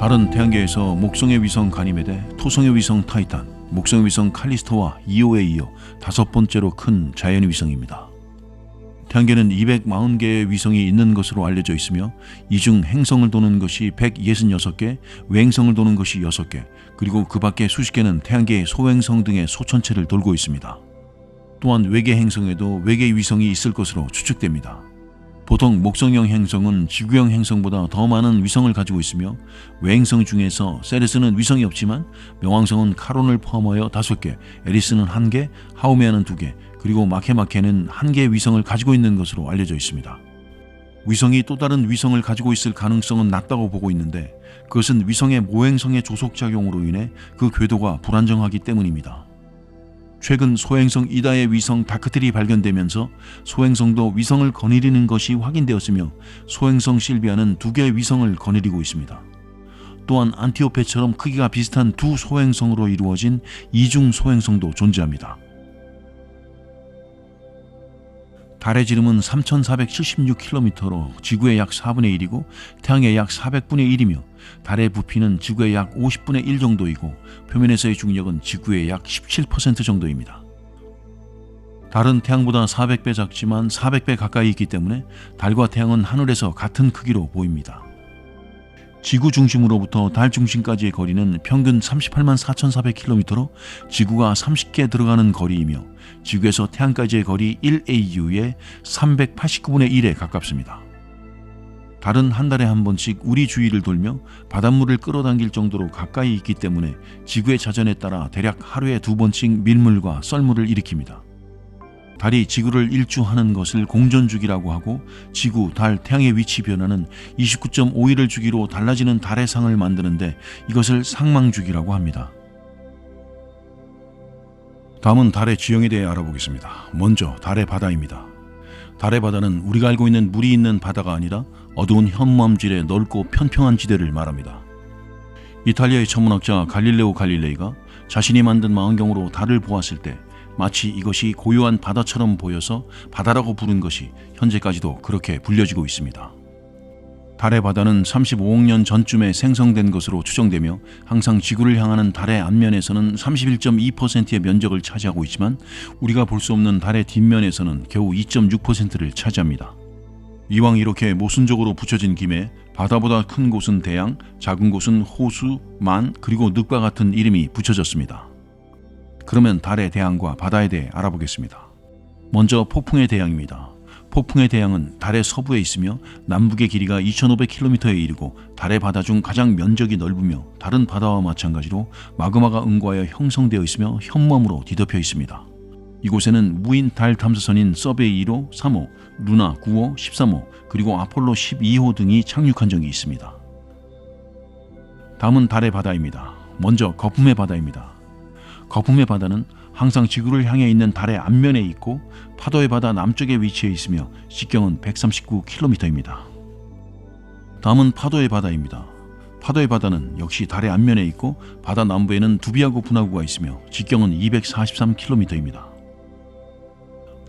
다른 태양계에서 목성의 위성 가니메데, 토성의 위성 타이탄, 목성의 위성 칼리스토와 이오에 이어 다섯 번째로 큰 자연 위성입니다. 태양계는 240개의 위성이 있는 것으로 알려져 있으며 이 중 행성을 도는 것이 166개, 외행성을 도는 것이 6개, 그리고 그 밖에 수십 개는 태양계의 소행성 등의 소천체를 돌고 있습니다. 또한 외계 행성에도 외계 위성이 있을 것으로 추측됩니다. 보통 목성형 행성은 지구형 행성보다 더 많은 위성을 가지고 있으며 외행성 중에서 세레스는 위성이 없지만 명왕성은 카론을 포함하여 5개, 에리스는 1개, 하우메아는 2개, 그리고 마케마케는 1개의 위성을 가지고 있는 것으로 알려져 있습니다. 위성이 또 다른 위성을 가지고 있을 가능성은 낮다고 보고 있는데 그것은 위성의 모행성의 조속작용으로 인해 그 궤도가 불안정하기 때문입니다. 최근 소행성 이다의 위성 다크틀이 발견되면서 소행성도 위성을 거느리는 것이 확인되었으며 소행성 실비아는 두 개의 위성을 거느리고 있습니다. 또한 안티오페처럼 크기가 비슷한 두 소행성으로 이루어진 이중 소행성도 존재합니다. 달의 지름은 3,476km로 지구의 약 4분의 1이고 태양의 약 400분의 1이며 달의 부피는 지구의 약 50분의 1 정도이고 표면에서의 중력은 지구의 약 17% 정도입니다. 달은 태양보다 400배 작지만 400배 가까이 있기 때문에 달과 태양은 하늘에서 같은 크기로 보입니다. 지구 중심으로부터 달 중심까지의 거리는 평균 38만 4,400km로 지구가 30개 들어가는 거리이며 지구에서 태양까지의 거리 1AU의 389분의 1에 가깝습니다. 달은 한 달에 한 번씩 우리 주위를 돌며 바닷물을 끌어당길 정도로 가까이 있기 때문에 지구의 자전에 따라 대략 하루에 두 번씩 밀물과 썰물을 일으킵니다. 달이 지구를 일주하는 것을 공전주기라고 하고 지구, 달, 태양의 위치 변화는 29.5일을 주기로 달라지는 달의 상을 만드는데 이것을 상망주기라고 합니다. 다음은 달의 지형에 대해 알아보겠습니다. 먼저 달의 바다입니다. 달의 바다는 우리가 알고 있는 물이 있는 바다가 아니라 어두운 현무암질의 넓고 평평한 지대를 말합니다. 이탈리아의 천문학자 갈릴레오 갈릴레이가 자신이 만든 망원경으로 달을 보았을 때 마치 이것이 고요한 바다처럼 보여서 바다라고 부른 것이 현재까지도 그렇게 불려지고 있습니다. 달의 바다는 35억 년 전쯤에 생성된 것으로 추정되며 항상 지구를 향하는 달의 앞면에서는 31.2%의 면적을 차지하고 있지만 우리가 볼 수 없는 달의 뒷면에서는 겨우 2.6%를 차지합니다. 이왕 이렇게 모순적으로 붙여진 김에 바다보다 큰 곳은 대양, 작은 곳은 호수, 만, 그리고 늑과 같은 이름이 붙여졌습니다. 그러면 달의 대양과 바다에 대해 알아보겠습니다. 먼저 폭풍의 대양입니다. 폭풍의 대양은 달의 서부에 있으며 남북의 길이가 2,500km에 이르고 달의 바다 중 가장 면적이 넓으며 다른 바다와 마찬가지로 마그마가 응고하여 형성되어 있으며 현무암으로 뒤덮여 있습니다. 이곳에는 무인 달 탐사선인 서베이 1호, 3호, 루나 9호, 13호, 그리고 아폴로 12호 등이 착륙한 적이 있습니다. 다음은 달의 바다입니다. 먼저 거품의 바다입니다. 거품의 바다는 항상 지구를 향해 있는 달의 앞면에 있고 파도의 바다 남쪽에 위치해 있으며 직경은 139km입니다. 다음은 파도의 바다입니다. 파도의 바다는 역시 달의 앞면에 있고 바다 남부에는 두비하고 분화구가 있으며 직경은 243km입니다.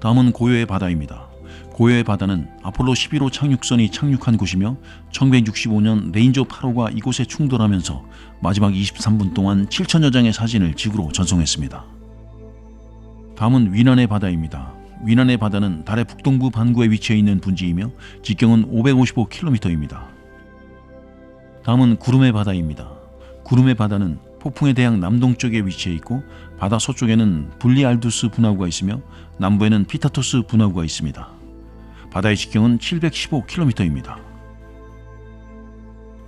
다음은 고요의 바다입니다. 고요의 바다는 아폴로 11호 착륙선이 착륙한 곳이며 1965년 레인저 8호가 이곳에 충돌하면서 마지막 23분 동안 7천여 장의 사진을 지구로 전송했습니다. 다음은 위난의 바다입니다. 위난의 바다는 달의 북동부 반구에 위치해 있는 분지이며 직경은 555km입니다. 다음은 구름의 바다입니다. 구름의 바다는 폭풍의 대양 남동쪽에 위치해 있고 바다 서쪽에는 분리알두스 분화구가 있으며 남부에는 피타토스 분화구가 있습니다. 바다의 직경은 715km입니다.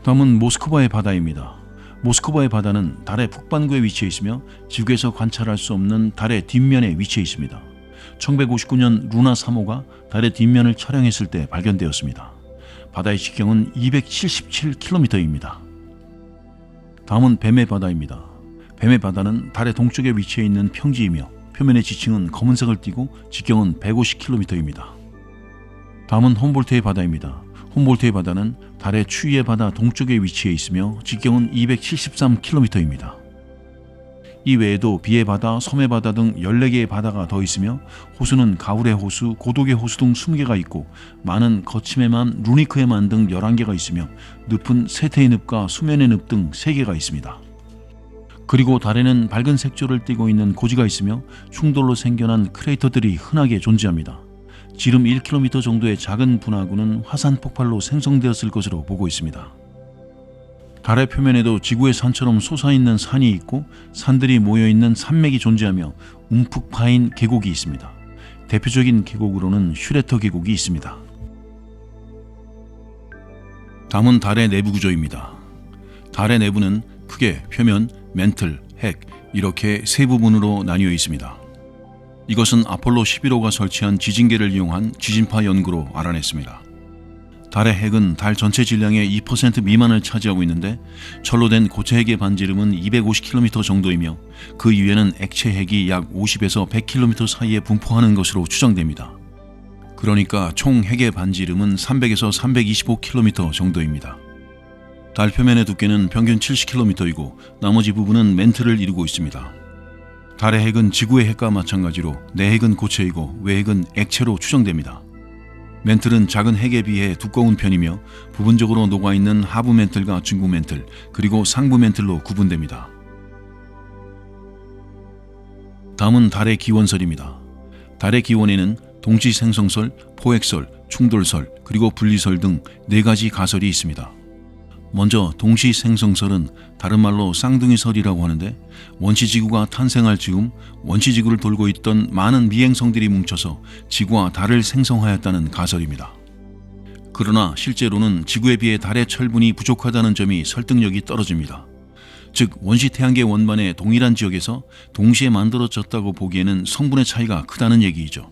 다음은 모스크바의 바다입니다. 모스크바의 바다는 달의 북반구에 위치해 있으며 지구에서 관찰할 수 없는 달의 뒷면에 위치해 있습니다. 1959년 루나 3호가 달의 뒷면을 촬영했을 때 발견되었습니다. 바다의 직경은 277km입니다. 다음은 뱀의 바다입니다. 뱀의 바다는 달의 동쪽에 위치해 있는 평지이며 표면의 지층은 검은색을 띠고 직경은 150km입니다. 다음은 홈볼트의 바다입니다. 홈볼트의 바다는 달의 추위의 바다 동쪽에 위치해 있으며 직경은 273km입니다. 이 외에도 비의 바다, 섬의 바다 등 14개의 바다가 더 있으며 호수는 가울의 호수, 고독의 호수 등 20개가 있고 많은 거침의만, 루니크의만 등 11개가 있으며 늪은 세태의 늪과 수면의 늪 등 3개가 있습니다. 그리고 달에는 밝은 색조를 띠고 있는 고지가 있으며 충돌로 생겨난 크레이터들이 흔하게 존재합니다. 지름 1km 정도의 작은 분화구는 화산 폭발로 생성되었을 것으로 보고 있습니다. 달의 표면에도 지구의 산처럼 솟아있는 산이 있고 산들이 모여있는 산맥이 존재하며 움푹 파인 계곡이 있습니다. 대표적인 계곡으로는 슈레터 계곡이 있습니다. 다음은 달의 내부 구조입니다. 달의 내부는 크게 표면, 멘틀, 핵 이렇게 세 부분으로 나뉘어 있습니다. 이것은 아폴로 11호가 설치한 지진계를 이용한 지진파 연구로 알아냈습니다. 달의 핵은 달 전체 질량의 2% 미만을 차지하고 있는데 철로 된 고체 핵의 반지름은 250km 정도이며 그 이외에는 액체 핵이 약 50에서 100km 사이에 분포하는 것으로 추정됩니다. 그러니까 총 핵의 반지름은 300에서 325km 정도입니다. 달 표면의 두께는 평균 70km이고 나머지 부분은 멘트를 이루고 있습니다. 달의 핵은 지구의 핵과 마찬가지로 내 핵은 고체이고 외 핵은 액체로 추정됩니다. 멘틀은 작은 핵에 비해 두꺼운 편이며 부분적으로 녹아있는 하부 멘틀과 중부 멘틀 그리고 상부 멘틀로 구분됩니다. 다음은 달의 기원설입니다. 달의 기원에는 동지 생성설, 포획설, 충돌설 그리고 분리설 등 네 가지 가설이 있습니다. 먼저 동시 생성설은 다른 말로 쌍둥이설이라고 하는데 원시지구가 탄생할 즈음 원시지구를 돌고 있던 많은 미행성들이 뭉쳐서 지구와 달을 생성하였다는 가설입니다. 그러나 실제로는 지구에 비해 달의 철분이 부족하다는 점이 설득력이 떨어집니다. 즉 원시 태양계 원반의 동일한 지역에서 동시에 만들어졌다고 보기에는 성분의 차이가 크다는 얘기이죠.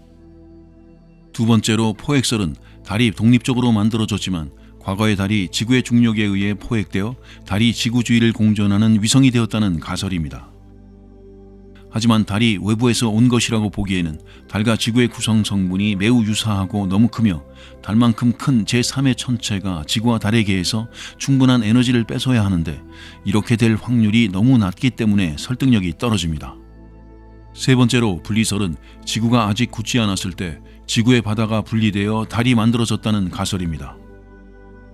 두 번째로 포획설은 달이 독립적으로 만들어졌지만 과거의 달이 지구의 중력에 의해 포획되어 달이 지구 주위를 공전하는 위성이 되었다는 가설입니다. 하지만 달이 외부에서 온 것이라고 보기에는 달과 지구의 구성 성분이 매우 유사하고 너무 크며 달만큼 큰 제3의 천체가 지구와 달에게에서 충분한 에너지를 뺏어야 하는데 이렇게 될 확률이 너무 낮기 때문에 설득력이 떨어집니다. 세 번째로 분리설은 지구가 아직 굳지 않았을 때 지구의 바다가 분리되어 달이 만들어졌다는 가설입니다.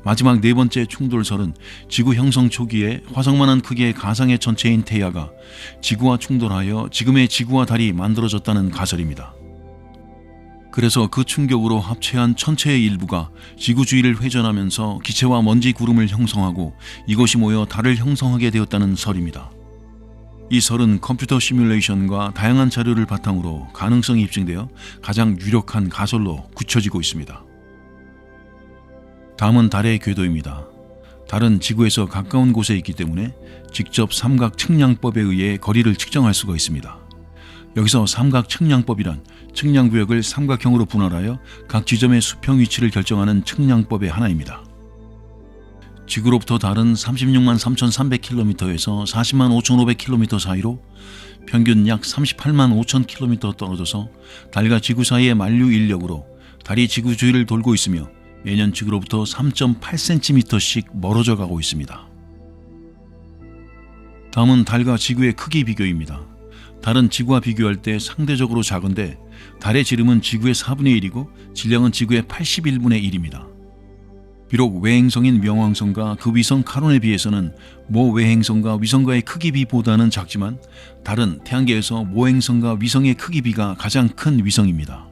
마지막 네 번째 충돌설은 지구 형성 초기에 화성만한 크기의 가상의 천체인 태야가 지구와 충돌하여 지금의 지구와 달이 만들어졌다는 가설입니다. 그래서 그 충격으로 합체한 천체의 일부가 지구 주위를 회전하면서 기체와 먼지 구름을 형성하고 이것이 모여 달을 형성하게 되었다는 설입니다. 이 설은 컴퓨터 시뮬레이션과 다양한 자료를 바탕으로 가능성이 입증되어 가장 유력한 가설로 굳혀지고 있습니다. 다음은 달의 궤도입니다. 달은 지구에서 가까운 곳에 있기 때문에 직접 삼각 측량법에 의해 거리를 측정할 수가 있습니다. 여기서 삼각 측량법이란 측량 구역을 삼각형으로 분할하여 각 지점의 수평 위치를 결정하는 측량법의 하나입니다. 지구로부터 달은 36만 3,300km에서 40만 5,500km 사이로 평균 약 38만 5,000km 떨어져서 달과 지구 사이의 만류 인력으로 달이 지구 주위를 돌고 있으며 매년 지구로부터 3.8cm씩 멀어져 가고 있습니다. 다음은 달과 지구의 크기 비교입니다. 달은 지구와 비교할 때 상대적으로 작은데 달의 지름은 지구의 4분의 1이고 질량은 지구의 81분의 1입니다. 비록 외행성인 명왕성과 그 위성 카론에 비해서는 모 외행성과 위성과의 크기 비보다는 작지만 달은 태양계에서 모행성과 위성의 크기 비가 가장 큰 위성입니다.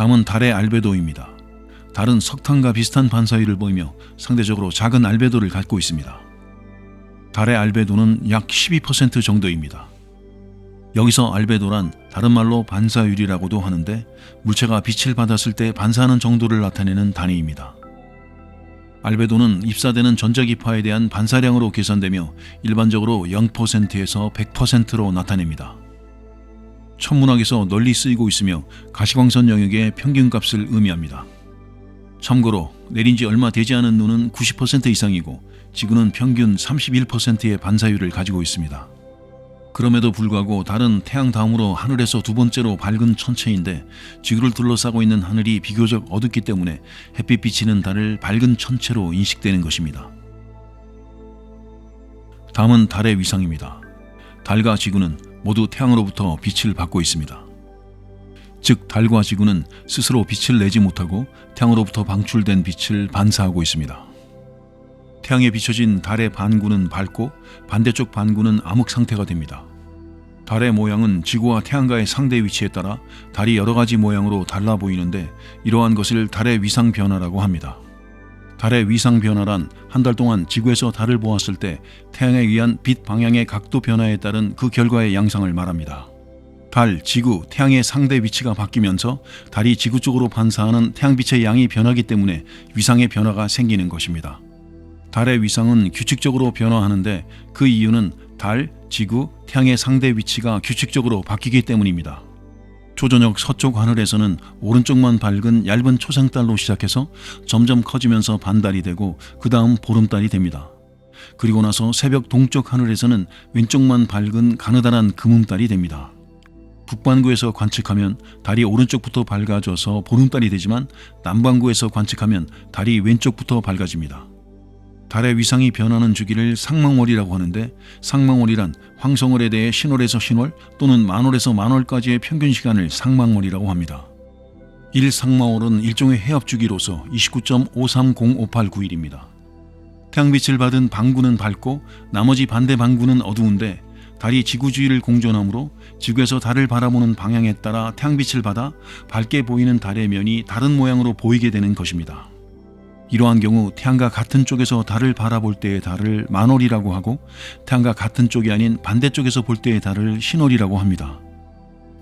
다음은 달의 알베도입니다. 달은 석탄과 비슷한 반사율을 보이며 상대적으로 작은 알베도를 갖고 있습니다. 달의 알베도는 약 12% 정도입니다. 여기서 알베도란 다른 말로 반사율이라고도 하는데 물체가 빛을 받았을 때 반사하는 정도를 나타내는 단위입니다. 알베도는 입사되는 전자기파에 대한 반사량으로 계산되며 일반적으로 0%에서 100%로 나타냅니다. 천문학에서 널리 쓰이고 있으며 가시광선 영역의 평균값을 의미합니다. 참고로 내린 지 얼마 되지 않은 눈은 90% 이상이고 지구는 평균 31%의 반사율을 가지고 있습니다. 그럼에도 불구하고 달은 태양 다음으로 하늘에서 두 번째로 밝은 천체인데 지구를 둘러싸고 있는 하늘이 비교적 어둡기 때문에 햇빛 비치는 달을 밝은 천체로 인식되는 것입니다. 다음은 달의 위상입니다. 달과 지구는 모두 태양으로부터 빛을 받고 있습니다. 즉 달과 지구는 스스로 빛을 내지 못하고 태양으로부터 방출된 빛을 반사하고 있습니다. 태양에 비춰진 달의 반구는 밝고 반대쪽 반구는 암흑 상태가 됩니다. 달의 모양은 지구와 태양과의 상대 위치에 따라 달이 여러 가지 모양으로 달라 보이는데 이러한 것을 달의 위상 변화라고 합니다. 달의 위상 변화란 한 달 동안 지구에서 달을 보았을 때 태양에 의한 빛 방향의 각도 변화에 따른 그 결과의 양상을 말합니다. 달, 지구, 태양의 상대 위치가 바뀌면서 달이 지구 쪽으로 반사하는 태양빛의 양이 변하기 때문에 위상의 변화가 생기는 것입니다. 달의 위상은 규칙적으로 변화하는데 그 이유는 달, 지구, 태양의 상대 위치가 규칙적으로 바뀌기 때문입니다. 초저녁 서쪽 하늘에서는 오른쪽만 밝은 얇은 초생달로 시작해서 점점 커지면서 반달이 되고 그 다음 보름달이 됩니다. 그리고 나서 새벽 동쪽 하늘에서는 왼쪽만 밝은 가느다란 금음달이 됩니다. 북반구에서 관측하면 달이 오른쪽부터 밝아져서 보름달이 되지만 남반구에서 관측하면 달이 왼쪽부터 밝아집니다. 달의 위상이 변하는 주기를 상망월이라고 하는데 상망월이란 황성월에 대해 신월에서 신월 또는 만월에서 만월까지의 평균 시간을 상망월이라고 합니다. 1상망월은 일종의 해압 주기로서 29.530589일입니다. 태양빛을 받은 반구는 밝고 나머지 반대 반구는 어두운데 달이 지구 주위를 공전하므로 지구에서 달을 바라보는 방향에 따라 태양빛을 받아 밝게 보이는 달의 면이 다른 모양으로 보이게 되는 것입니다. 이러한 경우 태양과 같은 쪽에서 달을 바라볼 때의 달을 만월이라고 하고 태양과 같은 쪽이 아닌 반대쪽에서 볼 때의 달을 신월이라고 합니다.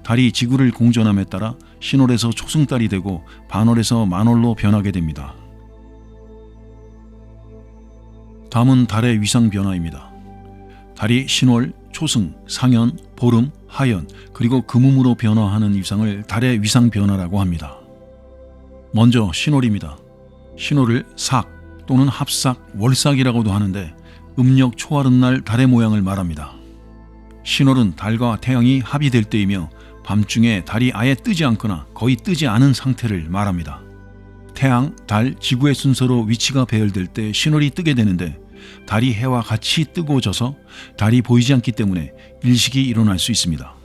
달이 지구를 공전함에 따라 신월에서 초승달이 되고 반월에서 만월로 변하게 됩니다. 다음은 달의 위상 변화입니다. 달이 신월, 초승, 상현, 보름, 하연, 그리고 금음으로 변화하는 위상을 달의 위상 변화라고 합니다. 먼저 신월입니다. 신호를 삭 또는 합삭, 월삭이라고도 하는데 음력 초하룻날 달의 모양을 말합니다. 신월은 달과 태양이 합의될 때이며 밤중에 달이 아예 뜨지 않거나 거의 뜨지 않은 상태를 말합니다. 태양, 달, 지구의 순서로 위치가 배열될 때 신월이 뜨게 되는데 달이 해와 같이 뜨고 져서 달이 보이지 않기 때문에 일식이 일어날 수 있습니다.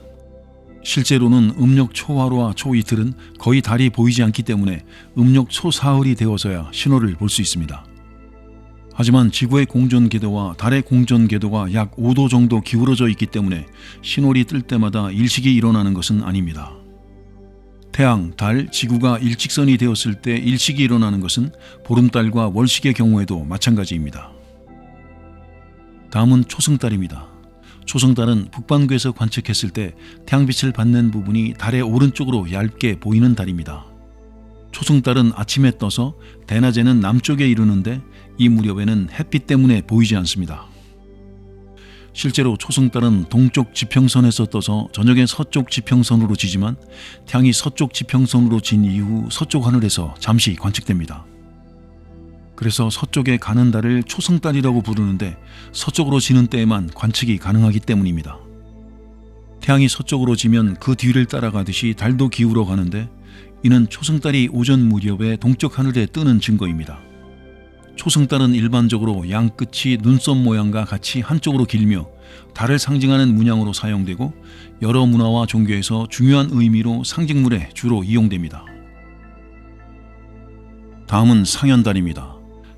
실제로는 음력 초하루와 초이틀은 거의 달이 보이지 않기 때문에 음력 초사흘이 되어서야 신호를 볼 수 있습니다. 하지만 지구의 공전 궤도와 달의 공전 궤도가 약 5도 정도 기울어져 있기 때문에 신월이 뜰 때마다 일식이 일어나는 것은 아닙니다. 태양, 달, 지구가 일직선이 되었을 때 일식이 일어나는 것은 보름달과 월식의 경우에도 마찬가지입니다. 다음은 초승달입니다. 초승달은 북반구에서 관측했을 때 태양빛을 받는 부분이 달의 오른쪽으로 얇게 보이는 달입니다. 초승달은 아침에 떠서 대낮에는 남쪽에 이르는데 이 무렵에는 햇빛 때문에 보이지 않습니다. 실제로 초승달은 동쪽 지평선에서 떠서 저녁에 서쪽 지평선으로 지지만 태양이 서쪽 지평선으로 진 이후 서쪽 하늘에서 잠시 관측됩니다. 그래서 서쪽에 가는 달을 초승달이라고 부르는데 서쪽으로 지는 때에만 관측이 가능하기 때문입니다. 태양이 서쪽으로 지면 그 뒤를 따라가듯이 달도 기울어 가는데 이는 초승달이 오전 무렵에 동쪽 하늘에 뜨는 증거입니다. 초승달은 일반적으로 양 끝이 눈썹 모양과 같이 한쪽으로 길며 달을 상징하는 문양으로 사용되고 여러 문화와 종교에서 중요한 의미로 상징물에 주로 이용됩니다. 다음은 상현달입니다.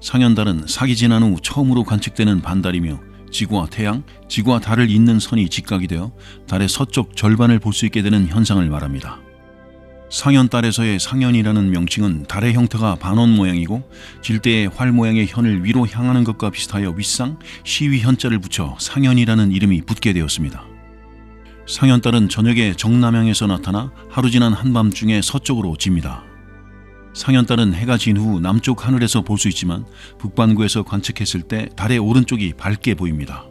상현달은 사기 지난 후 처음으로 관측되는 반달이며 지구와 태양, 지구와 달을 잇는 선이 직각이 되어 달의 서쪽 절반을 볼 수 있게 되는 현상을 말합니다. 상현달에서의 상현이라는 명칭은 달의 형태가 반원 모양이고 질대의 활 모양의 현을 위로 향하는 것과 비슷하여 윗상, 시위 현자를 붙여 상현이라는 이름이 붙게 되었습니다. 상현달은 저녁에 정남향에서 나타나 하루 지난 한밤중에 서쪽으로 집니다. 상현달은 해가 진 후 남쪽 하늘에서 볼 수 있지만 북반구에서 관측했을 때 달의 오른쪽이 밝게 보입니다.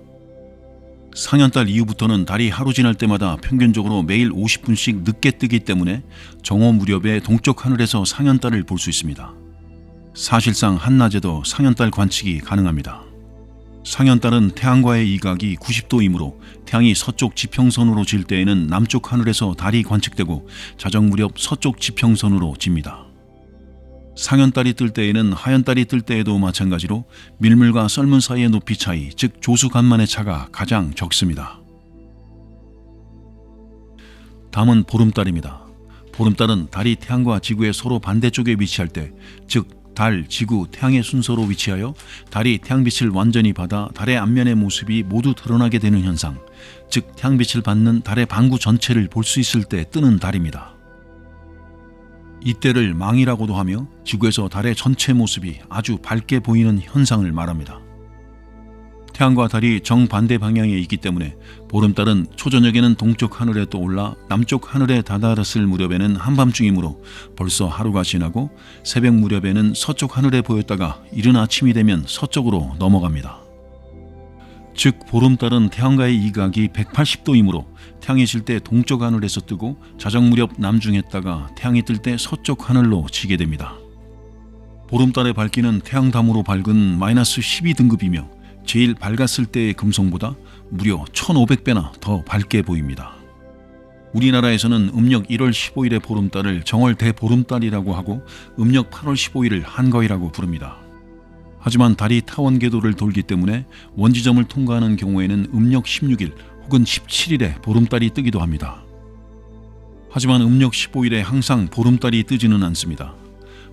상현달 이후부터는 달이 하루 지날 때마다 평균적으로 매일 50분씩 늦게 뜨기 때문에 정오 무렵에 동쪽 하늘에서 상현달을 볼 수 있습니다. 사실상 한낮에도 상현달 관측이 가능합니다. 상현달은 태양과의 이각이 90도이므로 태양이 서쪽 지평선으로 질 때에는 남쪽 하늘에서 달이 관측되고 자정 무렵 서쪽 지평선으로 집니다. 상현달이 뜰 때에는 하현달이 뜰 때에도 마찬가지로 밀물과 썰물 사이의 높이 차이, 즉 조수 간만의 차가 가장 적습니다. 다음은 보름달입니다. 보름달은 달이 태양과 지구의 서로 반대쪽에 위치할 때, 즉 달, 지구, 태양의 순서로 위치하여 달이 태양빛을 완전히 받아 달의 앞면의 모습이 모두 드러나게 되는 현상, 즉 태양빛을 받는 달의 방구 전체를 볼 수 있을 때 뜨는 달입니다. 이때를 망이라고도 하며 지구에서 달의 전체 모습이 아주 밝게 보이는 현상을 말합니다. 태양과 달이 정반대 방향에 있기 때문에 보름달은 초저녁에는 동쪽 하늘에 떠올라 남쪽 하늘에 다다랐을 무렵에는 한밤중이므로 벌써 하루가 지나고 새벽 무렵에는 서쪽 하늘에 보였다가 이른 아침이 되면 서쪽으로 넘어갑니다. 즉 보름달은 태양과의 이각이 180도이므로 태양이 질 때 동쪽 하늘에서 뜨고 자정 무렵 남중했다가 태양이 뜰 때 서쪽 하늘로 지게 됩니다. 보름달의 밝기는 태양담으로 밝은 마이너스 12등급이며 제일 밝았을 때의 금성보다 무려 1500배나 더 밝게 보입니다. 우리나라에서는 음력 1월 15일의 보름달을 정월 대보름달이라고 하고 음력 8월 15일을 한거이라고 부릅니다. 하지만 달이 타원 궤도를 돌기 때문에 원지점을 통과하는 경우에는 음력 16일 혹은 17일에 보름달이 뜨기도 합니다. 하지만 음력 15일에 항상 보름달이 뜨지는 않습니다.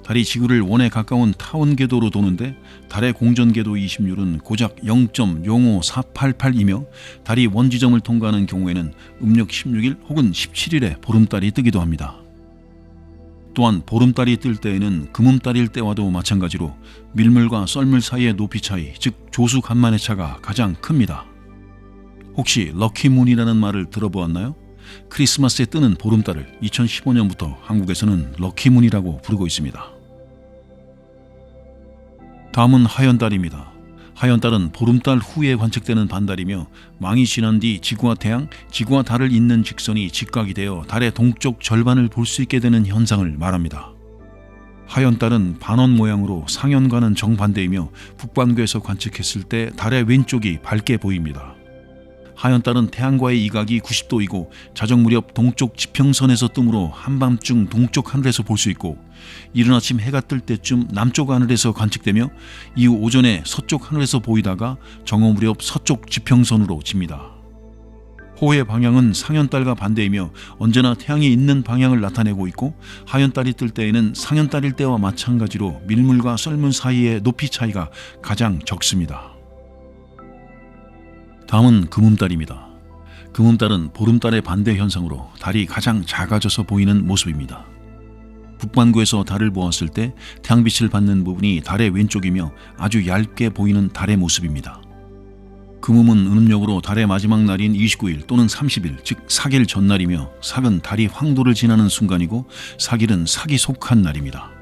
달이 지구를 원에 가까운 타원 궤도로 도는데 달의 공전 궤도 20률은 고작 0.05488이며 달이 원지점을 통과하는 경우에는 음력 16일 혹은 17일에 보름달이 뜨기도 합니다. 또한 보름달이 뜰 때에는 금음달일 때와도 마찬가지로 밀물과 썰물 사이의 높이 차이, 즉 조수 간만의 차가 가장 큽니다. 혹시 럭키문이라는 말을 들어보았나요? 크리스마스에 뜨는 보름달을 2015년부터 한국에서는 럭키문이라고 부르고 있습니다. 다음은 하연달입니다. 하연달은 보름달 후에 관측되는 반달이며 망이 지난 뒤 지구와 태양, 지구와 달을 잇는 직선이 직각이 되어 달의 동쪽 절반을 볼 수 있게 되는 현상을 말합니다. 하연달은 반원 모양으로 상현과는 정반대이며 북반구에서 관측했을 때 달의 왼쪽이 밝게 보입니다. 하연달은 태양과의 이각이 90도이고 자정 무렵 동쪽 지평선에서 뜨므로 한밤중 동쪽 하늘에서 볼 수 있고 이른 아침 해가 뜰 때쯤 남쪽 하늘에서 관측되며 이후 오전에 서쪽 하늘에서 보이다가 정오 무렵 서쪽 지평선으로 집니다. 호의 방향은 상현달과 반대이며 언제나 태양이 있는 방향을 나타내고 있고 하연달이 뜰 때에는 상현달일 때와 마찬가지로 밀물과 썰물 사이의 높이 차이가 가장 적습니다. 다음은 금음달입니다. 금음달은 보름달의 반대 현상으로 달이 가장 작아져서 보이는 모습입니다. 북반구에서 달을 보았을 때 태양빛을 받는 부분이 달의 왼쪽이며 아주 얇게 보이는 달의 모습입니다. 금음은 음력으로 달의 마지막 날인 29일 또는 30일, 즉 사길 전날이며 삭은 달이 황도를 지나는 순간이고 사길은 삭이 속한 날입니다.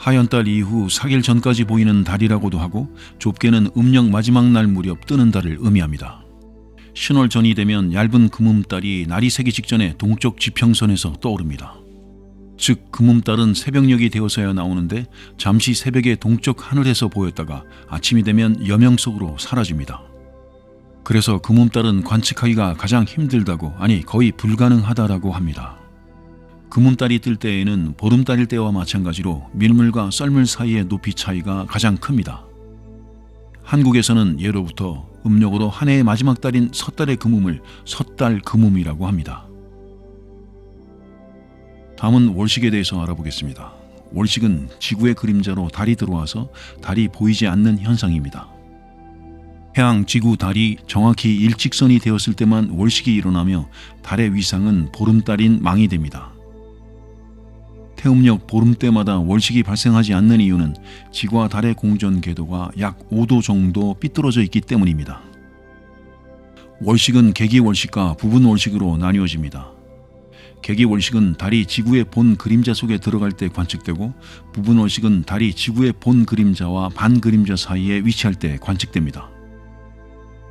하연달 이후 4일 전까지 보이는 달이라고도 하고 좁게는 음력 마지막 날 무렵 뜨는 달을 의미합니다. 신월 전이 되면 얇은 금음달이 날이 새기 직전에 동쪽 지평선에서 떠오릅니다. 즉 금음달은 새벽녘이 되어서야 나오는데 잠시 새벽에 동쪽 하늘에서 보였다가 아침이 되면 여명 속으로 사라집니다. 그래서 금음달은 관측하기가 가장 힘들다고 아니 거의 불가능하다라고 합니다. 금음달이 뜰 때에는 보름달일 때와 마찬가지로 밀물과 썰물 사이의 높이 차이가 가장 큽니다. 한국에서는 예로부터 음력으로 한 해의 마지막 달인 섣달의 금음을 섣달 금음이라고 합니다. 다음은 월식에 대해서 알아보겠습니다. 월식은 지구의 그림자로 달이 들어와서 달이 보이지 않는 현상입니다. 해양, 지구, 달이 정확히 일직선이 되었을 때만 월식이 일어나며 달의 위상은 보름달인 망이 됩니다. 태음력 보름 때마다 월식이 발생하지 않는 이유는 지구와 달의 공전 궤도가 약 5도 정도 삐뚤어져 있기 때문입니다. 월식은 개기 월식과 부분 월식으로 나뉘어집니다. 개기 월식은 달이 지구의 본 그림자 속에 들어갈 때 관측되고 부분 월식은 달이 지구의 본 그림자와 반 그림자 사이에 위치할 때 관측됩니다.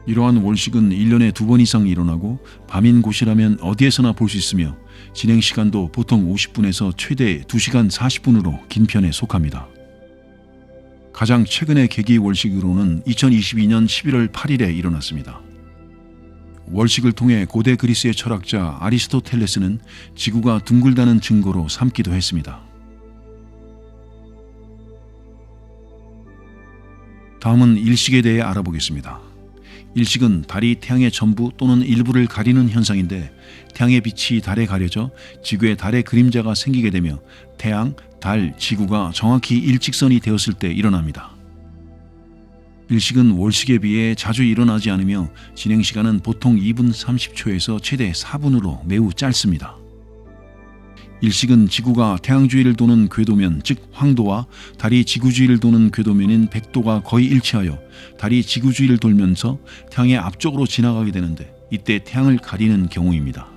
이러한 월식은 1년에 두 번 이상 일어나고 밤인 곳이라면 어디에서나 볼 수 있으며 진행 시간도 보통 50분에서 최대 2시간 40분으로 긴 편에 속합니다. 가장 최근의 개기 월식으로는 2022년 11월 8일에 일어났습니다. 월식을 통해 고대 그리스의 철학자 아리스토텔레스는 지구가 둥글다는 증거로 삼기도 했습니다. 다음은 일식에 대해 알아보겠습니다. 일식은 달이 태양의 전부 또는 일부를 가리는 현상인데 태양의 빛이 달에 가려져 지구에 달의 그림자가 생기게 되며 태양, 달, 지구가 정확히 일직선이 되었을 때 일어납니다. 일식은 월식에 비해 자주 일어나지 않으며 진행 시간은 보통 2분 30초에서 최대 4분으로 매우 짧습니다. 일식은 지구가 태양 주위를 도는 궤도면 즉 황도와 달이 지구 주위를 도는 궤도면인 백도가 거의 일치하여 달이 지구 주위를 돌면서 태양의 앞쪽으로 지나가게 되는데 이때 태양을 가리는 경우입니다.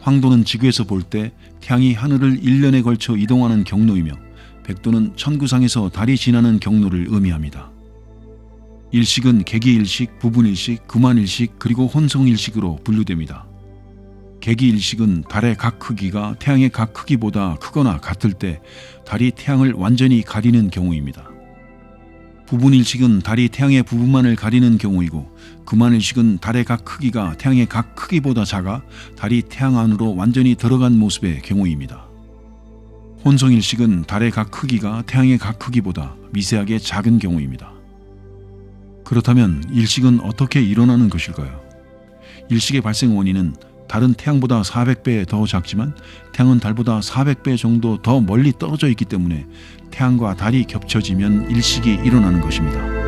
황도는 지구에서 볼 때 태양이 하늘을 1년에 걸쳐 이동하는 경로이며 백도는 천구상에서 달이 지나는 경로를 의미합니다. 일식은 개기일식, 부분일식, 금환일식 그리고 혼성일식으로 분류됩니다. 개기 일식은 달의 각 크기가 태양의 각 크기보다 크거나 같을 때 달이 태양을 완전히 가리는 경우입니다. 부분 일식은 달이 태양의 부분만을 가리는 경우이고 금환일식은 달의 각 크기가 태양의 각 크기보다 작아 달이 태양 안으로 완전히 들어간 모습의 경우입니다. 혼성 일식은 달의 각 크기가 태양의 각 크기보다 미세하게 작은 경우입니다. 그렇다면 일식은 어떻게 일어나는 것일까요? 일식의 발생 원인은 달은 태양보다 400배 더 작지만 태양은 달보다 400배 정도 더 멀리 떨어져 있기 때문에 태양과 달이 겹쳐지면 일식이 일어나는 것입니다.